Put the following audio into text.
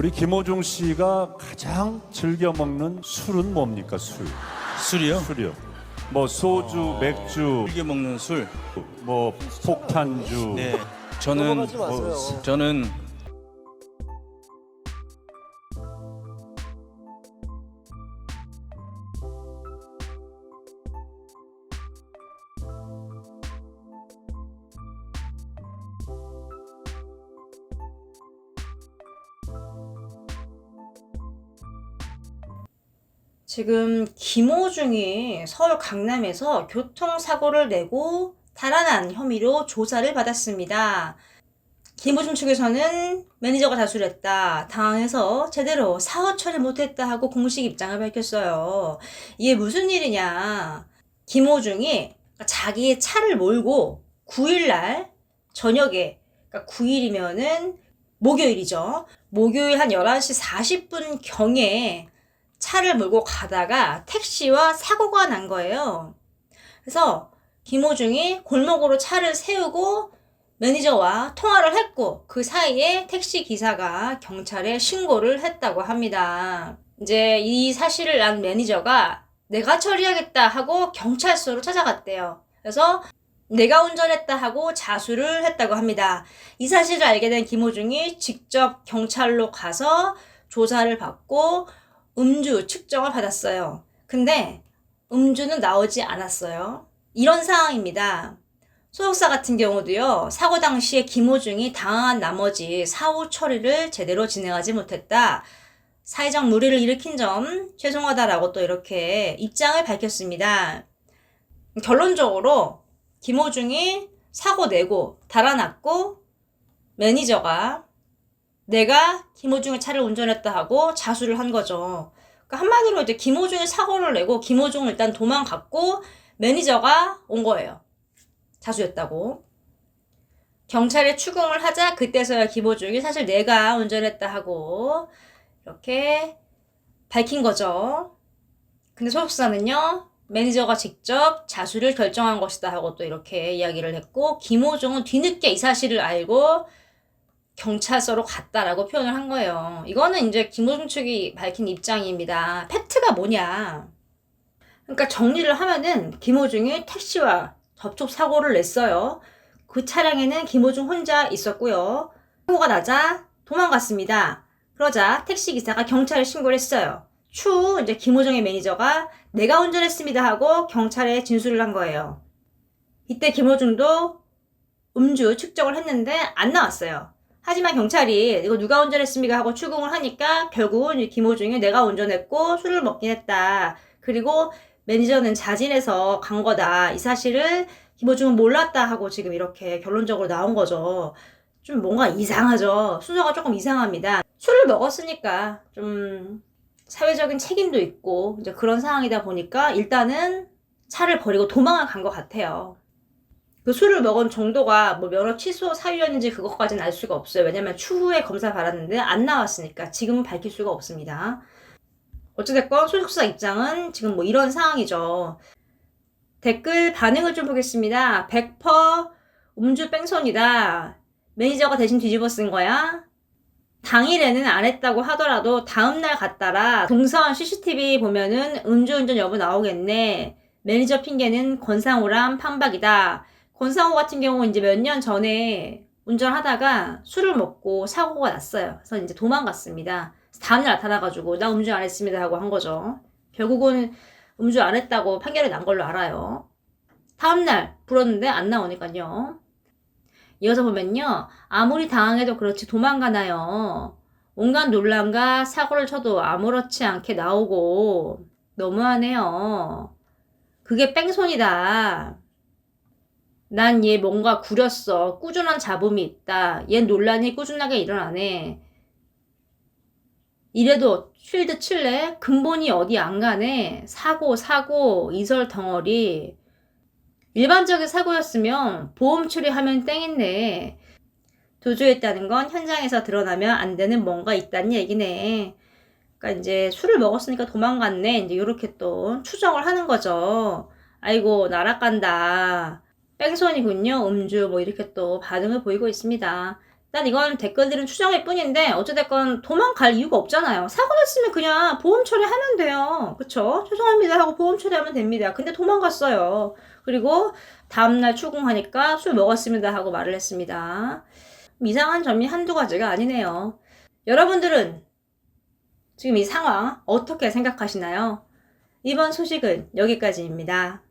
우리 김호중 씨가 가장 즐겨 먹는 술은 뭡니까 술? 술이요? 술이요. 뭐 소주, 맥주, 즐겨 먹는 술. 뭐 폭탄주. 네. 저는. 저는 지금 김호중이 서울 강남에서 교통사고를 내고 달아난 혐의로 조사를 받았습니다. 김호중 측에서는 매니저가 자수했다. 당황해서 제대로 사후 처리 못했다 하고 공식 입장을 밝혔어요. 이게 무슨 일이냐. 김호중이 자기의 차를 몰고 9일날 저녁에, 그러니까 9일이면은 목요일이죠. 목요일 한 11시 40분 경에 차를 몰고 가다가 택시와 사고가 난 거예요. 그래서 김호중이 골목으로 차를 세우고 매니저와 통화를 했고 그 사이에 택시 기사가 경찰에 신고를 했다고 합니다. 이제 이 사실을 안 매니저가 내가 처리하겠다 하고 경찰서로 찾아갔대요. 그래서 내가 운전했다 하고 자수를 했다고 합니다. 이 사실을 알게 된 김호중이 직접 경찰로 가서 조사를 받고 음주 측정을 받았어요. 근데 음주는 나오지 않았어요. 이런 상황입니다. 소속사 같은 경우도요, 사고 당시에 김호중이 당한 나머지 사후 처리를 제대로 진행하지 못했다. 사회적 무리를 일으킨 점 죄송하다라고 또 이렇게 입장을 밝혔습니다. 결론적으로 김호중이 사고 내고 달아났고 매니저가 내가 김호중의 차를 운전했다 하고 자수를 한 거죠. 그러니까 한마디로 이제 김호중이 사고를 내고 김호중은 일단 도망갔고 매니저가 온 거예요. 자수했다고. 경찰에 추궁을 하자 그때서야 김호중이 사실 내가 운전했다 하고 이렇게 밝힌 거죠. 근데 소속사는요. 매니저가 직접 자수를 결정한 것이다 하고 또 이렇게 이야기를 했고 김호중은 뒤늦게 이 사실을 알고 경찰서로 갔다라고 표현을 한 거예요. 이거는 이제 김호중 측이 밝힌 입장입니다. 팩트가 뭐냐? 그러니까 정리를 하면은 김호중이 택시와 접촉 사고를 냈어요. 그 차량에는 김호중 혼자 있었고요. 사고가 나자 도망갔습니다. 그러자 택시 기사가 경찰에 신고를 했어요. 추후 이제 김호중의 매니저가 내가 운전했습니다 하고 경찰에 진술을 한 거예요. 이때 김호중도 음주 측정을 했는데 안 나왔어요. 하지만 경찰이 이거 누가 운전했습니까 하고 추궁을 하니까 결국은 이 김호중이 내가 운전했고 술을 먹긴 했다. 그리고 매니저는 자진해서 간 거다. 이 사실을 김호중은 몰랐다 하고 지금 이렇게 결론적으로 나온 거죠. 좀 뭔가 이상하죠. 순서가 조금 이상합니다. 술을 먹었으니까 좀 사회적인 책임도 있고 이제 그런 상황이다 보니까 일단은 차를 버리고 도망을 간 것 같아요. 그 술을 먹은 정도가 뭐 면허 취소 사유였는지 그것까지는 알 수가 없어요. 왜냐면 추후에 검사 받았는데 안 나왔으니까 지금은 밝힐 수가 없습니다. 어찌됐건 소속사 입장은 지금 뭐 이런 상황이죠. 댓글 반응을 좀 보겠습니다. 100% 음주 뺑소니다. 매니저가 대신 뒤집어 쓴 거야? 당일에는 안 했다고 하더라도 다음날 갔다라 동선 CCTV 보면은 음주운전 여부 나오겠네. 매니저 핑계는 권상우랑 판박이다. 권상우 같은 경우 이제 몇 년 전에 운전하다가 술을 먹고 사고가 났어요. 그래서 이제 도망갔습니다. 다음날 나타나가지고 나 음주 안 했습니다 하고 한 거죠. 결국은 음주 안 했다고 판결이 난 걸로 알아요. 다음날 불었는데 안 나오니까요. 이어서 보면요. 아무리 당황해도 그렇지 도망가나요. 온갖 논란과 사고를 쳐도 아무렇지 않게 나오고 너무하네요. 그게 뺑소니다. 난 얘 뭔가 구렸어. 꾸준한 잡음이 있다. 얘 논란이 꾸준하게 일어나네. 이래도 쉴드 칠래? 근본이 어디 안 가네. 사고, 사고, 이설 덩어리. 일반적인 사고였으면 보험 처리하면 땡인데 도주했다는 건 현장에서 드러나면 안 되는 뭔가 있다는 얘기네. 그러니까 이제 술을 먹었으니까 도망갔네. 이제 이렇게 또 추정을 하는 거죠. 아이고 날아간다. 뺑소니군요. 음주 뭐 이렇게 또 반응을 보이고 있습니다. 난 이건 댓글들은 추정일 뿐인데 어찌됐건 도망갈 이유가 없잖아요. 사고 났으면 그냥 보험 처리하면 돼요. 그쵸? 죄송합니다 하고 보험 처리하면 됩니다. 근데 도망갔어요. 그리고 다음날 출궁하니까 술 먹었습니다 하고 말을 했습니다. 이상한 점이 한두 가지가 아니네요. 여러분들은 지금 이 상황 어떻게 생각하시나요? 이번 소식은 여기까지입니다.